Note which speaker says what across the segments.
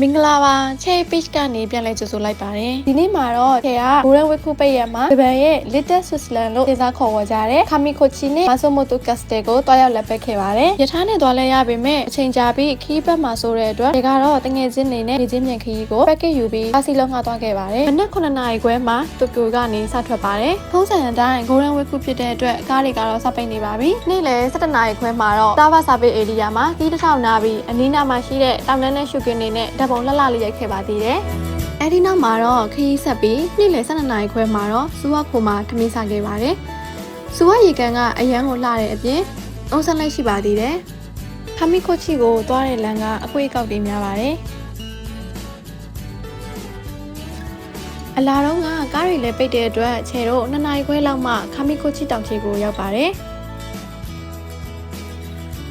Speaker 1: မင်္ဂလာပါချေ page ကနေပြန်လဲကြိုဆိုလိုက်ပါတယ်ဒီနေ့မှာတော့ချေကဘူရဝက်ခုပိတ်ရမှာဂျပန်ရဲ့ Little Switzerland လို့တင်စားခေါ်ဝေါ်ကြတဲ့ခါမီကိုချီနဲ့မဆိုမိုတိုကက်စတေကိုတွားရောက်လက်ပတ်ခဲ့ပါတယ်ရထားနဲ့တွားလဲရပေမဲ့အချိန်ကြာပြီးခီးဘက်မှာဆိုတဲ့အတွက်ဒီကတော့တငယ်ချင်းနေနဲ့ဒီချင်းမြန်ခီးကို packet ယူပြီးပါစီလုံးငှားသွားခဲ့ပါတယ်မနက်9နာရီခွဲမှာတိုကျိုကနေစထွက်ပါတယ်ထုံးစံအတိုင်းဂိုလန်ဝက်ခုဖြစ်တဲ့အတွက်ကားတွေကတော့စပိတ်နေပါပြီနေ့လယ်7နာရီခွဲမှာတော့တာဝါစာပေ area မှာခီးတစ်ထောင်နာပြီးအနီးနားမှာရှိတဲ့တောင်တန်းနဲ့ရှုကင်းနေနဲ့ဓာတ်ပုံလှလှလေးရိုက်ခဲ့ပါသေးတယ်။အဲဒီနောက်မှာတော့ခရီးဆက်ပြီးနေ့လယ်12နာရီခွဲမှာတော့စူဝခိုမှာထမင်းစားခဲ့ပါတယ်။စူဝရေကန်ကအရန်ကိုလှတဲ့အပြင်အုံးဆက်လိုက်ရှိပါသေးတယ်။ခမီခိုချီကိုသွားတဲ့လမ်းကအခွေးကောက်တွေများပါတယ်။အလာတော့ကကားတွေလည်းပိတ်တဲ့အတွက်ခြေတို့2နာရီခွဲလောက်မှခမီခိုချီတောင်ချီကိုရောက်ပါတယ်။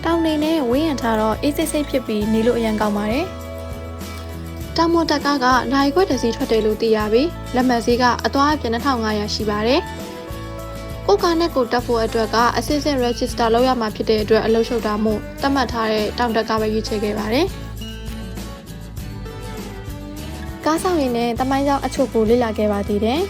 Speaker 1: တောင်နေနဲ့ဝင်းရံထားတော့အေးစိတ်စိတ်ဖြစ်ပြီးနေလို့အရန်ကောင်းပါတယ်။ တောင်မတက်ကကနိုင်ခွက်တစ်စီထွက်တယ်လို့သိရပြီးလက်မှတ်စည်းကအသွားအပြင်2500ရှိပါတယ်။ကိုကနဲ့ကိုတက်ဖို့အတွက်ကအစစ်စစ် register လုပ်ရမှာဖြစ်တဲ့အတွက်အလုပ်ရှုပ်တာမို့သတ်မှတ်ထားတဲ့တောင်တက်ကပဲရွေးချယ်ခဲ့ပါတယ်။ကားဆောင်ရင်နဲ့တမိုင်းကြောင်အချို့ကိုလေ့လာခဲ့ပါသေးတယ်။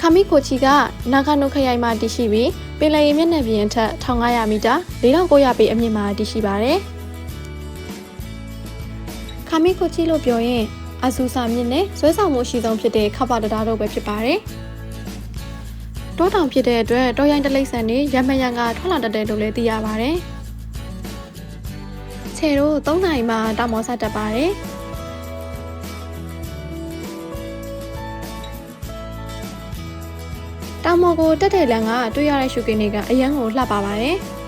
Speaker 1: ခမီကိုချီကနာဂါနိုခရိုင်မှာတည်ရှိပြီးပင်လယ်ရေမျက်နှာပြင်အထက်1500မီတာ4900ပေအမြင့်မှာတည်ရှိပါတယ်။ ခမီကိုချီလို့ပြောရင်အဆူစာမြင့်နဲ့ဇွဲဆောင်မှုရှိဆုံးဖြစ်တဲ့ခပတတာတို့ပဲဖြစ်ပါတယ်။တောတောင်ဖြစ်တဲ့အတွက်တောရိုင်းတလိမ့်ဆန်တွေရမရန်ကထွက်လာတတ်တယ်လို့လည်းသိရပါတယ်။ခြေတို့3နိုင်မှတောင်မောဆတက်ပါတယ်။တောင်မော်ကိုတက်တဲ့လန်ကတွေ့ရတဲ့ရှုကင်းတွေကအရန်ကိုလှပပါတယ်။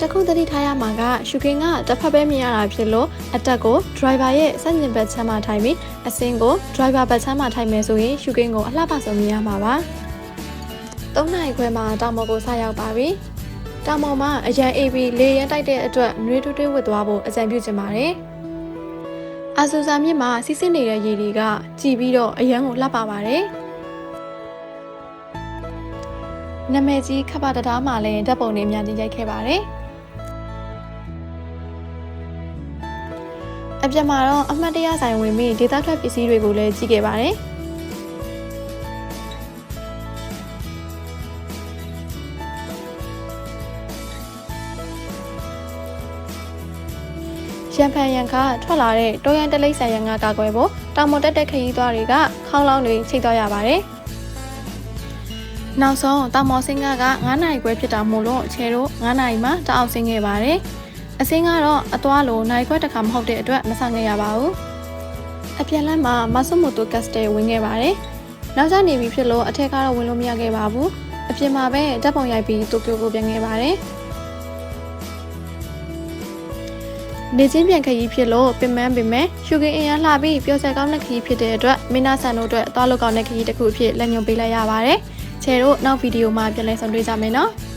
Speaker 1: တခုတတိထားရမှာကရှုကင်းကတစ်ဖက်ပဲမြင်ရတာဖြစ်လို့အတက်ကို driver ရဲ့စက်ညင်ဘက်ချမ်းမှာထိုင်ပြီးအစင်းကို driver ဘက်ချမ်းမှာထိုင်မယ်ဆိုရင်ရှုကင်းကိုအလှပဆုံးမြင်ရမှာပါ။၃နိုင်ခွဲမှာတောင်မော်ကိုစရောက်ပါပြီ။တောင်မော်မှာအရန် AB လေရန်တိုက်တဲ့အတွက်နှွေးထွေးထွေးဝစ်သွားဖို့အကြံပြုချင်ပါတယ်။အာဆူဇာမြစ်မှာစီးဆင်းနေတဲ့ရေတွေကကြည်ပြီးတော့အရန်ကိုလှပပါတယ်။နာမည်ကြီးခပတတားမှာလည်းဓာတ်ပုံတွေအများကြီးရိုက်ခဲ့ပါတယ်။ အပြတ်မှာတော့အမှတ်တရဆိုင်ဝင်ပြီးဒေတာထွက်ပစ္စည်းတွေကိုလည်းကြည့်ခဲ့ပါတယ်။ရန်ဖန်ရန်ခါထွက်လာတဲ့တောရန်တလိပ်ဆန်ရန်ကကာကွယ်ဖို့တောင်မတက်တဲ့ခရီးသွားတွေကခေါင်းလောင်းတွေချိတ်သွားရပါတယ်။နောက်ဆုံးတောင်မော်စင်းကက9နိုင်ခွဲဖြစ်တာမို့လို့ခြေတို့9နိုင်မှတအောင်ဆင်းခဲ့ပါတယ်။ အစင်းကတော့အသွားလိုနိုင်ခွဲတစ်ခါမဟုတ်တဲ့အတွက်မဆောင်ခဲ့ရပါဘူး။အပြန်လမ်းမှာမဆုမိုတိုကက်စတဲဝင်ခဲ့ပါတယ်။နောက်ကျနေပြီဖြစ်လို့အထက်ကတော့ဝင်လို့မရခဲ့ပါဘူး။အပြင်မှာပဲဓာတ်ပုံရိုက်ပြီးတိုကျိုကိုပြန်ခဲ့ပါတယ်။နေချင်းပြန်ခရီးဖြစ်လို့ပင်မန်းပင်မဲရှုကင်းအင်အားလှပြီးပျော်စက်ကောင်းတဲ့ခရီးဖြစ်တဲ့အတွက်မင်းနာဆန်တို့အတွက်သွားလို့ကောင်းတဲ့ခရီးတစ်ခုအဖြစ်လက်ညှိုးပေးလိုက်ရပါတယ်။ချေတို့နောက်ဗီဒီယိုမှာပြန်လည်ဆုံတွေ့ကြမယ်နော်။